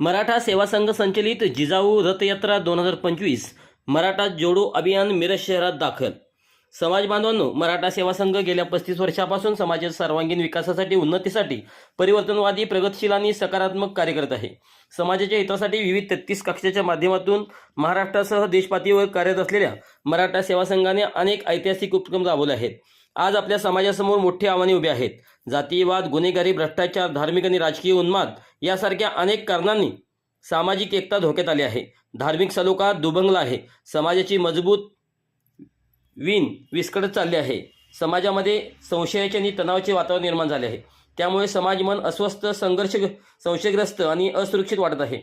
मराठा सेवा संघ संचलित जिजाऊ रथयात्रा दोन हजार पंचवीस मराठा जोडो अभियान मिरज शहरात दाखल. समाज बांधवांनो मराठा सेवा संघ गेल्या पस्तीस वर्षापासून समाजाच्या सर्वांगीण विकासासाठी उन्नतीसाठी परिवर्तनवादी प्रगतशील आणि सकारात्मक कार्य करत आहे. समाजाच्या हितासाठी विविध तेहतीस कक्षाच्या माध्यमातून महाराष्ट्रासह देशपातळीवर कार्यरत असलेल्या मराठा सेवा संघाने अनेक ऐतिहासिक उपक्रम राबवले आहेत. आज आपल्या समाजासमोर मोठी आव्हाने उभी आहेत. जातीयवाद गुन्हेगारी भ्रष्टाचार धार्मिक आणि राजकीय उन्माद यासारख्या अनेक कारणांनी सामाजिक एकता धोक्यात आली आहे. धार्मिक सलोखा दुभंगला आहे. समाजाची मजबूत विण विस्कळत चालली आहे. समाजामध्ये संशयाचे आणि तणावाचे वातावरण निर्माण झाले आहे. त्यामुळे समाज मन अस्वस्थ संघर्ष संशयग्रस्त आणि असुरक्षित वाटत आहे.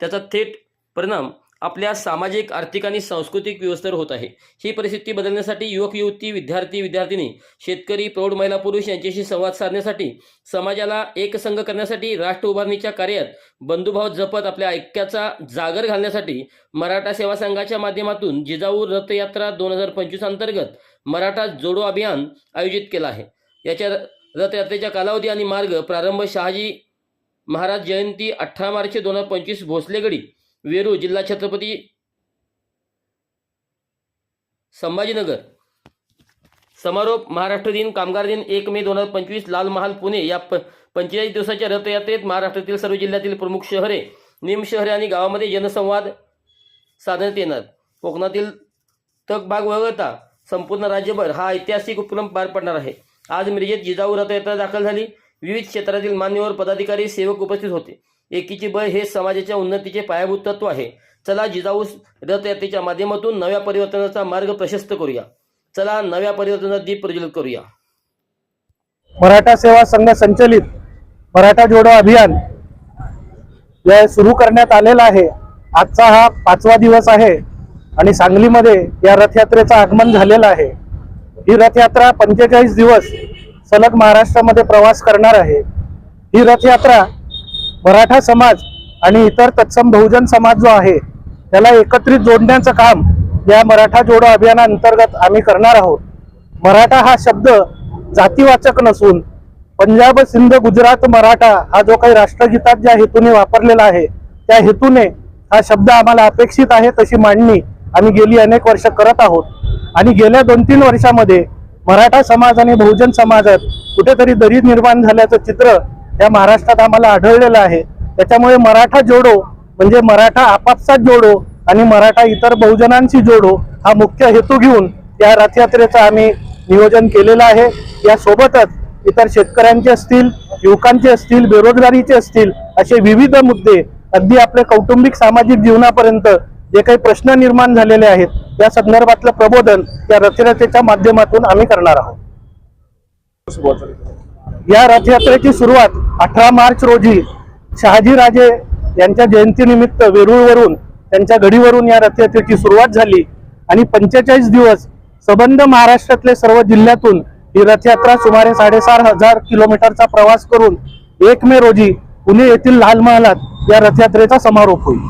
त्याचा थेट परिणाम आपल्या सामाजिक आर्थिक आणि सांस्कृतिक व्यवस्थेवर होत आहे. ही परिस्थिती बदलण्यासाठी युवक युवती विद्यार्थी विद्यार्थिनी शेतकरी प्रौढ महिला पुरुष यांच्याशी संवाद साधण्यासाठी समाजाला एकसंघ करण्यासाठी राष्ट्र उभारणीच्या कार्यात बंधुभाव जपत आपल्या ऐक्याचा जागर घालण्यासाठी मराठा सेवा संघाच्या माध्यमातून जिजाऊ रथयात्रा दोन हजार पंचवीस अंतर्गत मराठा जोडो अभियान आयोजित केलं आहे. याच्या रथयात्रेचा कालावधी आणि मार्ग प्रारंभ शहाजी महाराज जयंती अठरा मार्च दोन हजार पंचवीस भोसलेगडी वेरू जिल्हा छत्रपती संभाजीनगर. समारोप महाराष्ट्र दिन कामगार दिन एक मे दोन हजार पंचवीस लाल महाल पुणे या प पंचेचाळीस दिवसाच्या रथयात्रेत महाराष्ट्रातील सर्व जिल्ह्यातील प्रमुख शहरे निम शहरे आणि गावामध्ये जनसंवाद साधण्यात येणार. कोकणातील तगभाग वगळता संपूर्ण राज्यभर हा ऐतिहासिक उपक्रम पार पडणार आहे. आज मिरजेत जिजाऊ रथयात्रा दाखल झाली. विविध क्षेत्रातील मान्यवर पदाधिकारी सेवक उपस्थित होते. एकीचे बळ हे समाजाच्या उन्नतीचे पायाभूत तत्व आहे. चला जिजाऊ रथयात्रेच्या माध्यमातून नव्या परिवर्तनाचा मार्ग प्रशस्त करूया. चला नव्या परिवर्तनाचा दीप प्रज्वलित करूया. मराठा सेवा संघ संचलित मराठा जोडो अभियान जे सुरू करण्यात आलेलं आहे. आजचा हा पाचवा दिवस आहे आणि सांगलीमध्ये या रथयात्रेचं आगमन झालेलं आहे. ही रथयात्रा पंचेचाळीस दिवस सलग महाराष्ट्रामध्ये प्रवास करणार आहे. ही रथयात्रा मराठा समाज आणि इतर तत्सम बहुजन समाज जो आहे त्याला एकत्रित जोडण्याचं काम या मराठा जोडो अभियानाअंतर्गत आम्ही करणार आहोत. मराठा हा शब्द जातीवाचक नसून पंजाब सिंध गुजरात मराठा हा जो काही राष्ट्रगीतात ज्या हेतूने वापरलेला आहे त्या हेतूने हा शब्द आम्हाला अपेक्षित आहे तशी मांडणी आम्ही गेली अनेक वर्ष करत आहोत. आणि गेल्या दोन तीन वर्षामध्ये मराठा समाज आणि बहुजन समाजात कुठेतरी दरी निर्माण झाल्याचं चित्र या महाराष्ट्रात आम्हाला आढळलेलं आहे. त्याच्यामुळे मराठा जोडो म्हणजे मराठा आपापसात जोडो आणि मराठा इतर बहुजनांशी जोडो हा मुख्य हेतू घेऊन या रथयात्रेचं आम्ही नियोजन केलेलं आहे. या सोबतच इतर शेतकऱ्यांचे असतील युवकांचे असतील बेरोजगारीचे असतील असे विविध मुद्दे अगदी आपले कौटुंबिक सामाजिक जीवनापर्यंत जे काही प्रश्न निर्माण झालेले आहेत या संदर्भातलं प्रबोधन या रथयात्रेच्या माध्यमातून आम्ही करणार आहोत. या रथयात्रेची सुरुवात अठरा मार्च रोजी शहाजीराजे यांच्या जयंतीनिमित्त वेरूळवरून त्यांच्या गडीवरून या रथयात्रेची सुरुवात झाली. आणि पंचेचाळीस दिवस सबंध महाराष्ट्रातले सर्व जिल्ह्यातून ही रथयात्रा सुमारे साडेसात हजार किलोमीटरचा प्रवास करून एक मे रोजी पुणे येथील लाल महालात या रथयात्रेचा समारोप होईल.